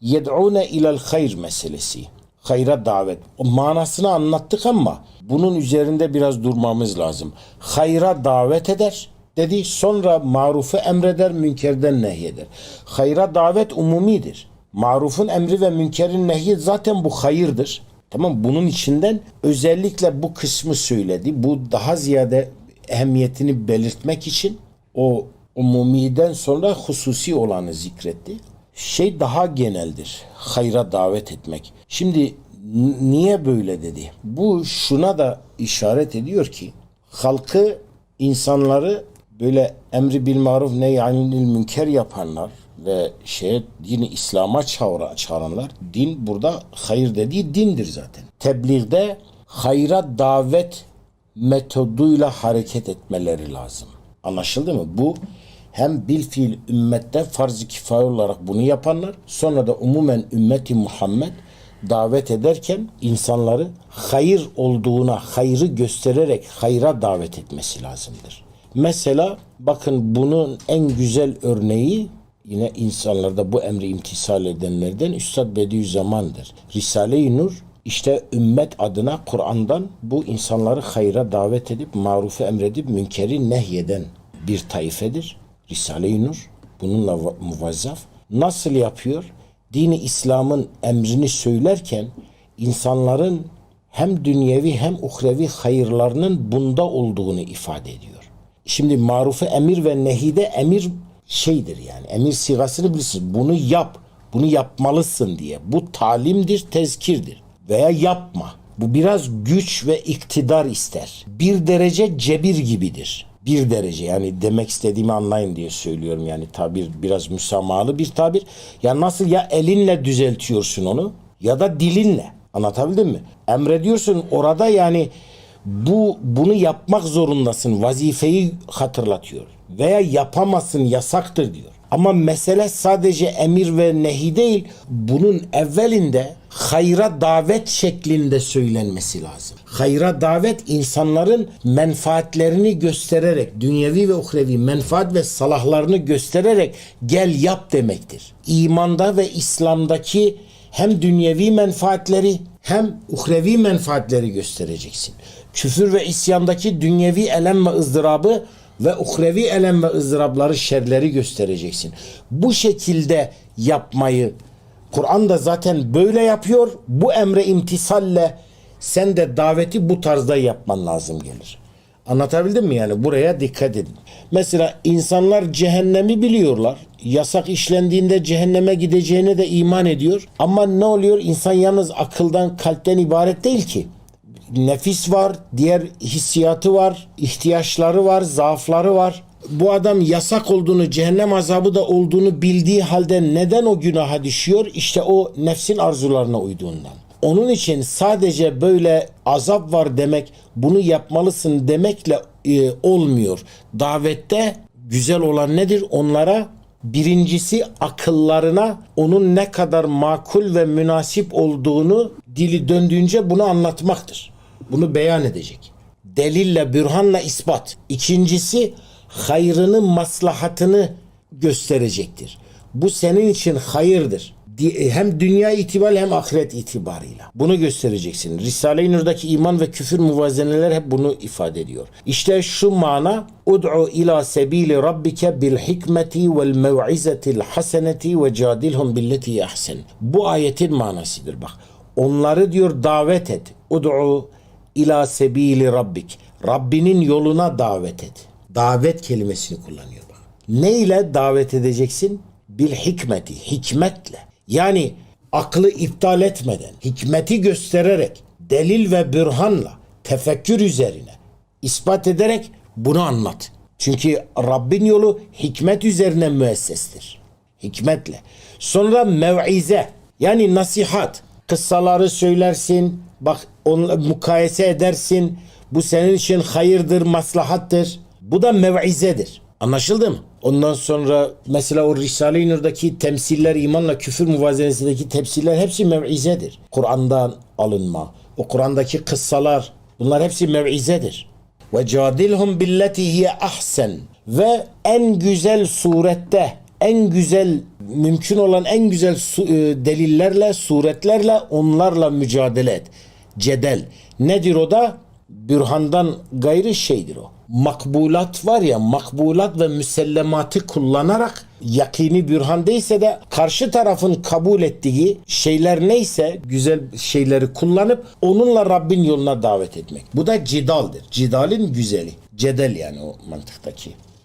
yed'une ilel hayr meselesi. Hayra davet. O manasını anlattık ama bunun üzerinde biraz durmamız lazım. Hayra davet eder dedi. Sonra marufu emreder, münkerden nehyeder. Hayra davet umumidir. Marufun emri ve münkerin nehyi zaten bu hayırdır. Tamam bunun içinden özellikle bu kısmı söyledi. Bu daha ziyade ehemmiyetini belirtmek için o umumiden sonra hususi olanı zikretti. Şey daha geneldir. Hayra davet etmek. Şimdi niye böyle dedi? Bu şuna da işaret ediyor ki halkı insanları böyle emri bil maruf nehyanil münker yapanlar ve şey dini İslam'a çağıra, çağıranlar din burada hayır dediği dindir zaten. Tebliğde hayra davet metoduyla hareket etmeleri lazım. Anlaşıldı mı? Bu hem bil fiil ümmette farz-ı kifaye olarak bunu yapanlar sonra da umumen ümmeti Muhammed davet ederken insanları hayır olduğuna hayrı göstererek hayra davet etmesi lazımdır. Mesela bakın bunun en güzel örneği yine insanlarda bu emri imtisal edenlerden Üstad Bediüzzaman'dır. Risale-i Nur işte ümmet adına Kur'an'dan bu insanları hayra davet edip marufu emredip münkeri nehyeden bir taifedir. Risale-i Nur bununla va- muvazzaf. Nasıl yapıyor? Dini İslam'ın emrini söylerken insanların hem dünyevi hem uhrevi hayırlarının bunda olduğunu ifade ediyor. Şimdi marufu emir ve nehide emir şeydir yani. Emir sigasını bilirsiniz. Bunu yap. Bunu yapmalısın diye. Bu talimdir, tezkirdir. Veya yapma. Bu biraz güç ve iktidar ister. Bir derece cebir gibidir. Bir derece yani demek istediğimi anlayın diye söylüyorum yani tabir biraz müsamahalı bir tabir. Ya nasıl ya elinle düzeltiyorsun onu ya da dilinle. Anlatabildim mi? Emrediyorsun orada yani bu bunu yapmak zorundasın. Vazifeyi hatırlatıyor. Veya yapamazsın yasaktır diyor. Ama mesele sadece emir ve nehi değil. Bunun evvelinde hayra davet şeklinde söylenmesi lazım. Hayra davet insanların menfaatlerini göstererek, dünyevi ve uhrevi menfaat ve salahlarını göstererek gel yap demektir. İmanda ve İslam'daki hem dünyevi menfaatleri hem uhrevi menfaatleri göstereceksin. Küfür ve isyandaki dünyevi elem ve ızdırabı ve uhrevi elem ve ızdırapları, şerleri göstereceksin. Bu şekilde yapmayı Kur'an da zaten böyle yapıyor. Bu emre imtisalle sen de daveti bu tarzda yapman lazım gelir. Anlatabildim mi yani? Buraya dikkat edin. Mesela insanlar cehennemi biliyorlar. Yasak işlendiğinde cehenneme gideceğine de iman ediyor. Ama ne oluyor? İnsan yalnız akıldan, kalpten ibaret değil ki. Nefis var, diğer hissiyatı var, ihtiyaçları var, zaafları var. Bu adam yasak olduğunu, cehennem azabı da olduğunu bildiği halde neden o günaha düşüyor? İşte o nefsin arzularına uyduğundan. Onun için sadece böyle azap var demek, bunu yapmalısın demekle e, olmuyor. Davette güzel olan nedir? Onlara birincisi akıllarına onun ne kadar makul ve münasip olduğunu dili döndüğünce bunu anlatmaktır. Bunu beyan edecek. Delille, bürhanla ispat. İkincisi hayrını, maslahatını gösterecektir. Bu senin için hayırdır. Di- Hem dünya itibariyle hem ahiret itibarıyla. Bunu göstereceksin. Risale-i Nur'daki iman ve küfür muvazeneler hep bunu ifade ediyor. İşte şu mana Ud'u ila sebili rabbike bil hikmeti vel mev'izetil haseneti ve cadilhum billeti ahsen. Bu ayetin manasıdır bak. Onları diyor davet et. Ud'u ila sebili rabbik. Rabbinin yoluna davet et. Davet kelimesini kullanıyor bak. Ne ile davet edeceksin? Bil hikmeti, hikmetle. Yani aklı iptal etmeden, hikmeti göstererek, delil ve bürhanla, tefekkür üzerine, ispat ederek bunu anlat. Çünkü Rabbin yolu hikmet üzerine müessestir. Hikmetle. Sonra mev'ize yani nasihat. Kıssaları söylersin, bak onunla mukayese edersin. Bu senin için hayırdır, maslahattır. Bu da mev'izedir. Anlaşıldı mı? Ondan sonra mesela o Risale-i Nur'daki temsiller, imanla küfür muvazenesindeki temsiller hepsi mev'izedir. Kur'an'dan alınma. O Kur'an'daki kıssalar bunlar hepsi mev'izedir. Ve cadilhum billeti hiye ahsen ve en güzel surette en güzel mümkün olan en güzel su- e, delillerle, suretlerle onlarla mücadele et. Cedel. Nedir o da? Bürhandan gayrı şeydir o. Makbulat var ya makbulat ve müsellematı kullanarak yakini bürhan değilse de karşı tarafın kabul ettiği şeyler neyse güzel şeyleri kullanıp onunla Rabbin yoluna davet etmek. Bu da cidaldir. Cidalin güzeli. Cedel yani o mantıktaki.